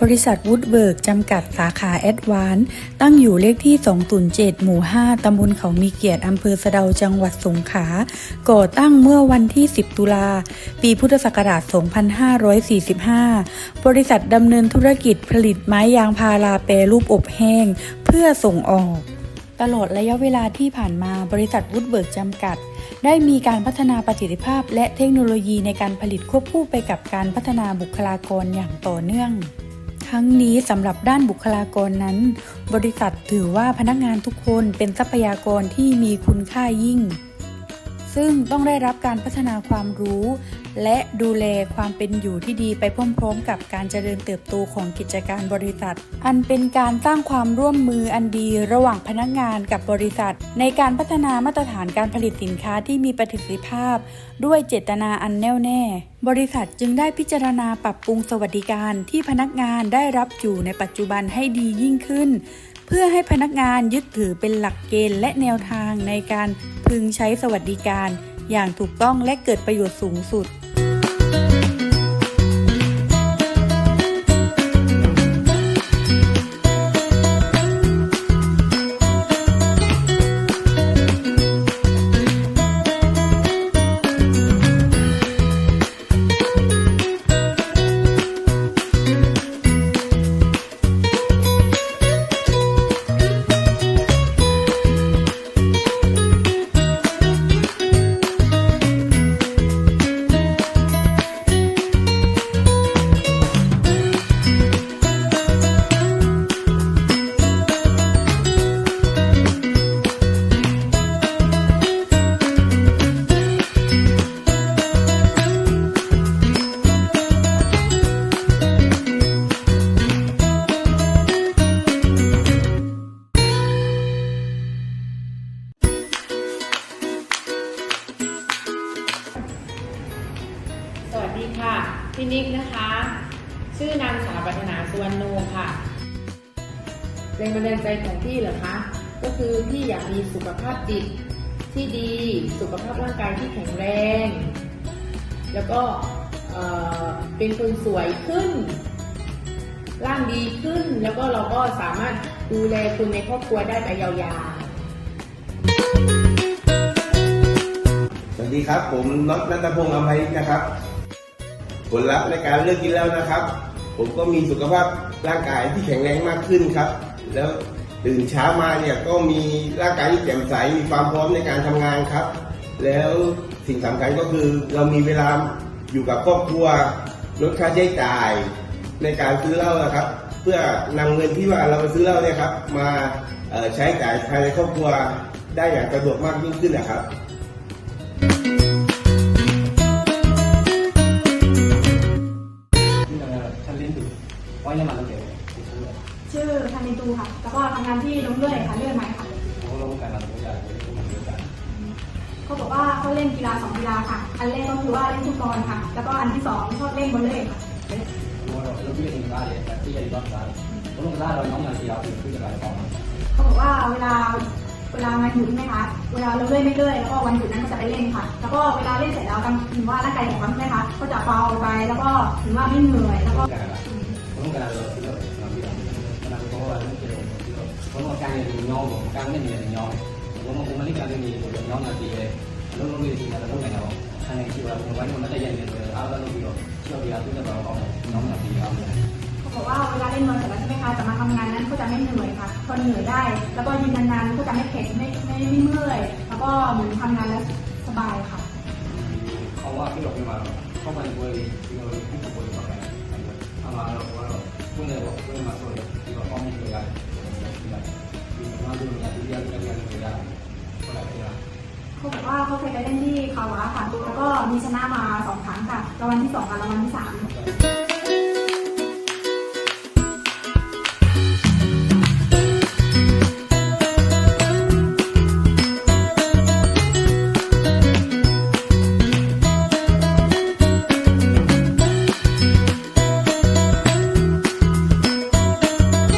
บริษัทวูดเบิร์กจำกัดสาขาแอดวานตั้งอยู่เลขที่ 207 หมู่ 5 ตำบลเขามีเกียรติอำเภอสะเดาจังหวัดสงขลาก่อตั้งเมื่อวันที่ 10 ตุลา ปีพุทธศักราช 2545 บริษัทดำเนินธุรกิจผลิตไม้ยางพาราแปรรูปอบแห้ง เพื่อส่งออก ตลอดระยะเวลาที่ผ่านมาบริษัทวูดเบิร์กจำกัดได้มีการพัฒนาประสิทธิภาพและเทคโนโลยีในการผลิตควบคู่ไปกับการพัฒนาบุคลากรอย่างต่อเนื่อง ทั้งนี้สำหรับด้านบุคลากรนั้น บริษัทถือว่าพนักงานทุกคนเป็นทรัพยากรที่มีคุณค่ายิ่ง ซึ่งต้องได้รับการพัฒนาความรู้ และดูแลความเป็นอยู่ที่ดีไปพร้อมๆกับการเจริญเติบโตของกิจการบริษัท อันเป็นการสร้างความร่วมมืออันดีระหว่างพนักงานกับบริษัท ในการพัฒนามาตรฐานการผลิตสินค้าที่มีประสิทธิภาพ ด้วยเจตนาอันแน่วแน่ บริษัทจึงได้พิจารณาปรับปรุงสวัสดิการที่พนักงานได้รับอยู่ในปัจจุบันให้ดียิ่งขึ้น เพื่อให้พนักงานยึดถือเป็นหลักเกณฑ์และแนวทางในการพึงใช้สวัสดิการอย่างถูกต้องและเกิดประโยชน์สูงสุด ค่ะพี่นิกนะคะ ชื่อนางสาวปัฒนาสุวรรณโนค่ะแรงบันดาลใจของพี่เหรอคะ ก็คือพี่อยากมีสุขภาพจิตที่ดี สุขภาพร่างกายที่แข็งแรง แล้วก็เอ่อเป็นคนสวยขึ้น ร่างดีขึ้น แล้วก็เราก็สามารถดูแลคนในครอบครัวได้ไปยาวๆ สวัสดีครับ ผมน็อตนัทพงศ์อภัยนะครับ ผลลัพธ์ในการเลือกกินแล้วนะครับ ผมก็มีสุขภาพร่างกายที่แข็งแรงมากขึ้นครับ แล้วตื่นเช้ามาเนี่ยก็มีร่างกายที่แจ่มใสมีความพร้อมในการทำงานครับ แล้วสิ่งสำคัญก็คือเรามีเวลาอยู่กับครอบครัวลดค่าใช้จ่ายในการซื้อเหล้านะครับ เพื่อนำเงินที่ว่าเราไปซื้อเหล้าเนี่ยครับ มาใช้จ่ายภายในครอบครัวได้อย่างสะดวกมากยิ่งขึ้นนะครับ ค่ะ แล้วก็ทำงานที่ลงเลื่อยค่ะเลื่อยไม้ค่ะเขาลงการเราจะจะเป็นคนเดียวกันเขาบอกว่าเขาเล่นกีฬาสองกีฬาค่ะ อันแรกก็คือว่าเล่นฟุตบอลค่ะ แล้วก็อันที่สองชอบเล่นวอลเลย์ค่ะรู้ว่าเราเราที่จะถึงได้แต่ที่จะรอดได้เราลงได้เราน้องงานที่เราถึงที่จะไปต่อเขาบอกว่าเวลาเวลางานหยุดใช่ไหมคะ เวลาเราเลื่อยไม่เลื่อยแล้วก็วันหยุดนั้นก็จะไปเล่นค่ะ แล้วก็เวลาเล่นเสร็จแล้วถึงว่าร่างกายแข็งแรงใช่ไหมคะ ก็จะเบาไป แล้วก็ถึงว่าไม่เหนื่อย แล้วก็ลงการเราที่เราทำที่เรา ที่เราเพราะว่าการเรีนน้องการเล่นเรียนน้องผมว่าผมไม่ได้การเรียนน้องนาทีเลยแล้วเราเรียนที่เราต้องการเราทางในที่เราไว้มันได้ยันเรียนเลยเอาแล้วเราเดียวเชื่อเดียวที่เราเอาน้องนาทีเอาเขาบอกว่าเวลาเล่นบอลเสร็จแล้วใช่ไหมคะจะมาทำงานนั้นก็จะไม่เหนื่อยค่ะพอเหนื่อยได้ แล้วก็ยืนนานๆก็จะไม่เข็ดไม่ไม่ไม่เมื่อย แล้วก็เหมือนทำงานแล้วสบายค่ะเพราะว่าที่เราไปมาเข้ามาในบริที่เราที่เราบริมาเข้ามาเราว่าเราพูดเลยว่าพูดมาส่วนที่เราข้อมูลตัวอย่า กว่าเขาเคยไปเล่นที่คาวาค่ะ แล้วก็มีชนะมาสองครั้งค่ะรางวัลที่สองกับรางวัลที่สาม